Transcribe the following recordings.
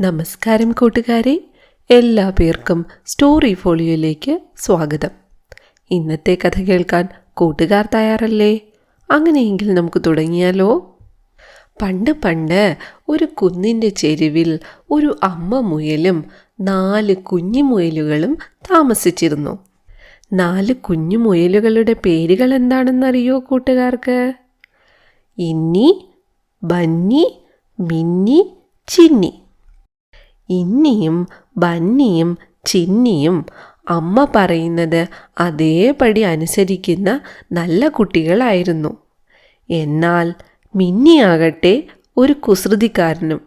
നമസ്കാരം കൂട്ടുകാരെ. എല്ലാ പേർക്കും സ്റ്റോറി ഫോളിയോയിലേക്ക് സ്വാഗതം. ഇന്നത്തെ കഥ കേൾക്കാൻ കൂട്ടുകാർ തയ്യാറല്ലേ? അങ്ങനെയെങ്കിൽ നമുക്ക് തുടങ്ങിയാലോ? പണ്ട് പണ്ട് ഒരു കുന്നിന്റെ ചെരുവിൽ ഒരു അമ്മ മുയലും നാല് കുഞ്ഞു മുയലുകളും താമസിച്ചിരുന്നു. നാല് കുഞ്ഞു മുയലുകളുടെ പേരുകൾ എന്താണെന്നറിയോ കൂട്ടുകാർക്ക്? ഇന്നി ബന്നി മിന്നി ചിന്നി. ഇന്നിയും ബന്നിയും ചിന്നിയും അമ്മ പറയുന്നത് അതേപടി അനുസരിക്കുന്ന നല്ല കുട്ടികളായിരുന്നു. എന്നാൽ മിന്നിയാകട്ടെ ഒരു കുസൃതിക്കാരനും.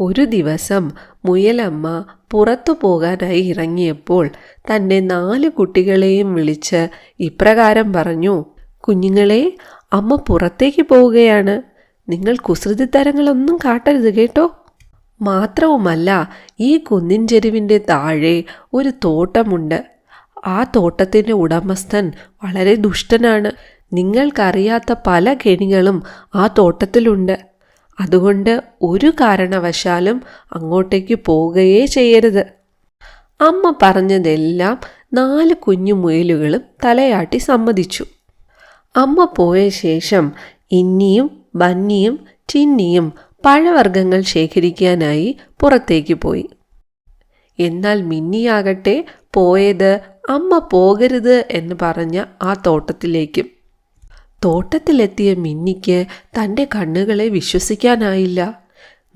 ഒരു ദിവസം മുയലമ്മ പുറത്തു പോകാനായി ഇറങ്ങിയപ്പോൾ തന്റെ നാല് കുട്ടികളെയും വിളിച്ച് ഇപ്രകാരം പറഞ്ഞു കുഞ്ഞുങ്ങളെ അമ്മ പുറത്തേക്ക് പോവുകയാണ്. നിങ്ങൾ കുസൃതിത്തരങ്ങളൊന്നും കാട്ടരുത് കേട്ടോ. മാത്രവുമല്ല ഈ കുന്നിൻ ചെരുവിന്റെ താഴെ ഒരു തോട്ടമുണ്ട്. ആ തോട്ടത്തിന്റെ ഉടമസ്ഥൻ വളരെ ദുഷ്ടനാണ്. നിങ്ങൾക്കറിയാത്ത പല കെണികളും ആ തോട്ടത്തിലുണ്ട്. അതുകൊണ്ട് ഒരു കാരണവശാലും അങ്ങോട്ടേക്ക് പോവുകയേ ചെയ്യരുത്. അമ്മ പറഞ്ഞതെല്ലാം നാല് കുഞ്ഞു മുയലുകളും തലയാട്ടി സമ്മതിച്ചു. അമ്മ പോയ ശേഷം ഇന്നിയും ബന്നിയും ചിന്നിയും പഴവർഗങ്ങൾ ശേഖരിക്കാനായി പുറത്തേക്ക് പോയി. എന്നാൽ മിന്നിയാകട്ടെ പോയത് അമ്മ പോകരുത് എന്ന് പറഞ്ഞ ആ തോട്ടത്തിലേക്കും. തോട്ടത്തിലെത്തിയ മിന്നിക്ക് തന്റെ കണ്ണുകളെ വിശ്വസിക്കാനായില്ല.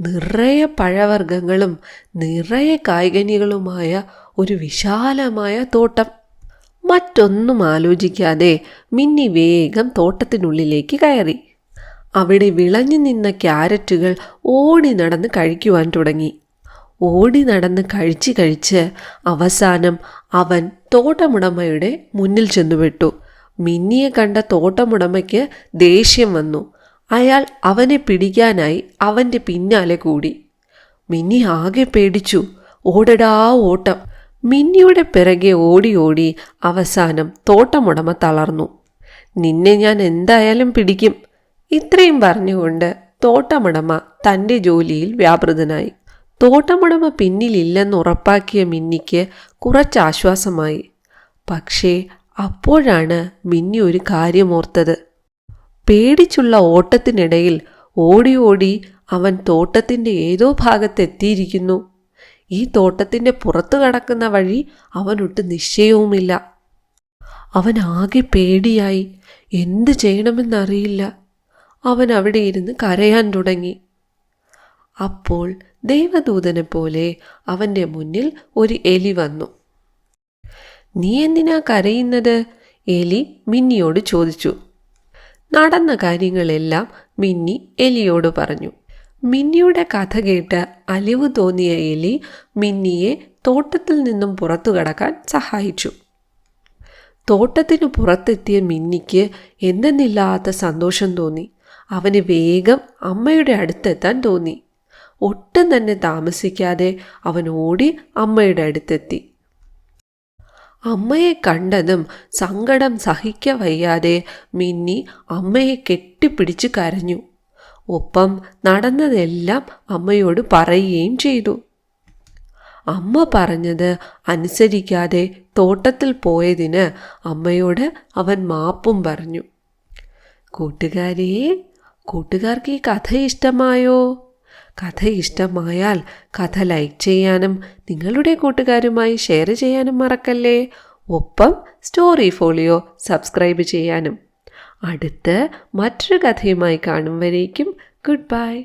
നിറയെ പഴവർഗങ്ങളും നിറയെ കായ്കനികളുമായ ഒരു വിശാലമായ തോട്ടം. മറ്റൊന്നും ആലോചിക്കാതെ മിന്നി വേഗം തോട്ടത്തിനുള്ളിലേക്ക് കയറി. അവിടെ വിളഞ്ഞു നിന്ന ക്യാരറ്റുകൾ ഓടി നടന്ന് കഴിക്കുവാൻ തുടങ്ങി. ഓടി നടന്ന് കഴിച്ച് കഴിച്ച് അവസാനം അവൻ തോട്ടമുടമയുടെ മുന്നിൽ ചെന്നുപെട്ടു. മിന്നിയെ കണ്ട തോട്ടമുടമയ്ക്ക് ദേഷ്യം വന്നു. അയാൾ അവനെ പിടിക്കാനായി അവന്റെ പിന്നാലെ കൂടി. മിന്നി ആകെ പേടിച്ചു. ഓടടാ ഓട്ടം. മിന്നിയുടെ പിറകെ ഓടി ഓടി അവസാനം തോട്ടമുടമ തളർന്നു. നിന്നെ ഞാൻ എന്തായാലും പിടിക്കും. ഇത്രയും പറഞ്ഞുകൊണ്ട് തോട്ടമുടമ തന്റെ ജോലിയിൽ വ്യാപൃതനായി. തോട്ടമുടമ പിന്നിലില്ലെന്ന് ഉറപ്പാക്കിയ മിന്നിക്ക് കുറച്ച് ആശ്വാസമായി പക്ഷേ അപ്പോഴാണ് മിന്നി ഒരു കാര്യമോർത്തത്. പേടിച്ചുള്ള ഓട്ടത്തിനിടയിൽ ഓടി ഓടി അവൻ തോട്ടത്തിന്റെ ഏതോ ഭാഗത്തെത്തിയിരിക്കുന്നു. ഈ തോട്ടത്തിന്റെ പുറത്തു കടക്കുന്ന വഴി അവനൊട്ട് നിശ്ചയവുമില്ല. അവൻ ആകെ പേടിയായി. എന്ത് ചെയ്യണമെന്നറിയില്ല. അവൻ അവിടെ ഇരുന്ന് കരയാൻ തുടങ്ങി. അപ്പോൾ ദൈവദൂതനെ പോലെ അവന്റെ മുന്നിൽ ഒരു എലി വന്നു. നീ എന്തിനാ കരയുന്നത്? എലി മിന്നിയോട് ചോദിച്ചു. നടന്ന കാര്യങ്ങളെല്ലാം മിന്നി എലിയോട് പറഞ്ഞു. മിന്നിയുടെ കഥ കേട്ട് അലിവ് തോന്നിയ എലി മിന്നിയെ തോട്ടത്തിൽ നിന്നും പുറത്തു കടക്കാൻ സഹായിച്ചു. തോട്ടത്തിനു പുറത്തെത്തിയ മിന്നിക്ക് എന്തെന്നില്ലാത്ത സന്തോഷം തോന്നി. അവന് വേഗം അമ്മയുടെ അടുത്തെത്താൻ തോന്നി. ഒട്ടും തന്നെ താമസിക്കാതെ അവൻ ഓടി അമ്മയുടെ അടുത്തെത്തി. അമ്മയെ കണ്ടതും സങ്കടം സഹിക്ക വയ്യാതെ മിന്നി അമ്മയെ കെട്ടിപ്പിടിച്ച് കരഞ്ഞു. ഒപ്പം നടന്നതെല്ലാം അമ്മയോട് പറയുകയും ചെയ്തു. അമ്മ പറഞ്ഞത് അനുസരിക്കാതെ തോട്ടത്തിൽ പോയതിന് അമ്മയോട് അവൻ മാപ്പും പറഞ്ഞു. കൂട്ടുകാരെ കൂട്ടുകാർക്ക് ഈ കഥ ഇഷ്ടമായോ? കഥ ഇഷ്ടമായാൽ കഥ ലൈക്ക് ചെയ്യാനും നിങ്ങളുടെ കൂട്ടുകാരുമായി ഷെയർ ചെയ്യാനും മറക്കല്ലേ. ഒപ്പം സ്റ്റോറി ഫോളിയോ സബ്സ്ക്രൈബ് ചെയ്യാനും. അടുത്ത് മറ്റൊരു കഥയുമായി കാണും വരേക്കും. Good bye.